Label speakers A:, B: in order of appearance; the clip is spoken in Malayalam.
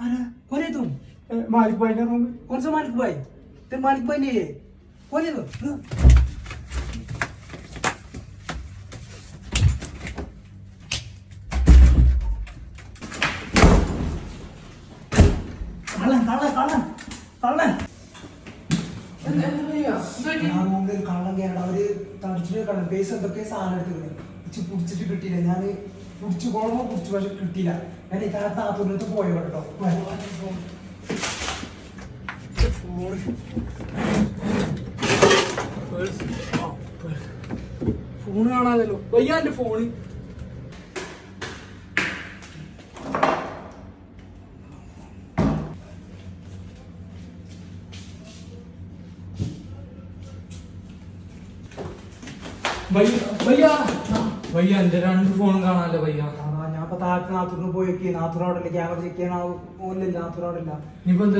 A: आरा कोण आहे तू
B: मालिक भाईच्या रूम
A: कोणचा मालिक बाई ते मालिक बाई नाही आहे कोण आहे तू കള്ളൻ കള്ളൻ കള്ളൻ കള്ളൻ ഞാൻ മുമ്പിൽ കള്ളൻ കയറണം അവര് തടിച്ചിട്ട് കള്ളൻ പൈസ എന്തൊക്കെ സാധനം എടുത്തിരുന്നു ഇച്ച് പിടിച്ചിട്ട് കിട്ടിയില്ല ഞാൻ പിടിച്ചു കൊള്ളമോ പിടിച്ചു പക്ഷെ കിട്ടിയില്ല. ഞാൻ ഈ കാലത്ത് നാത്തൂരിനടുത്ത് പോയോ കേട്ടോ.
B: ഫോൺ കാണാതല്ലോ വയ്യ എന്റെ ഫോണ്. വയ്യ വയ്യ. വയ്യ എന്റെ രണ്ട് ഫോണും കാണാല്ലോ വയ്യ?
A: ഞാൻ ഇപ്പൊ താഴത്ത് നാത്തൂരിന് പോയി നാത്തൂർ അവിടെ ക്യാമറ ചെക്ക് ചെയ്യണ ഫോണില്ല നാത്തൂർ അവിടെ ഇല്ല.
B: ഇനിയിപ്പോ എന്താ